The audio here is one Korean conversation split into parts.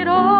it all.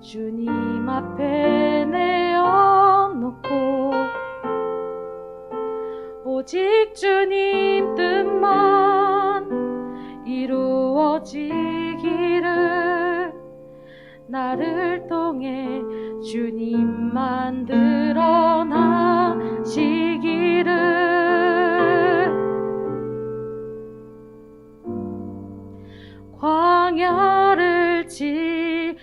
주님 앞에 내어놓고 오직 주님 뜻만 이루어지기를 나를 통해 주님 만들어 나시기를 광야를 지나며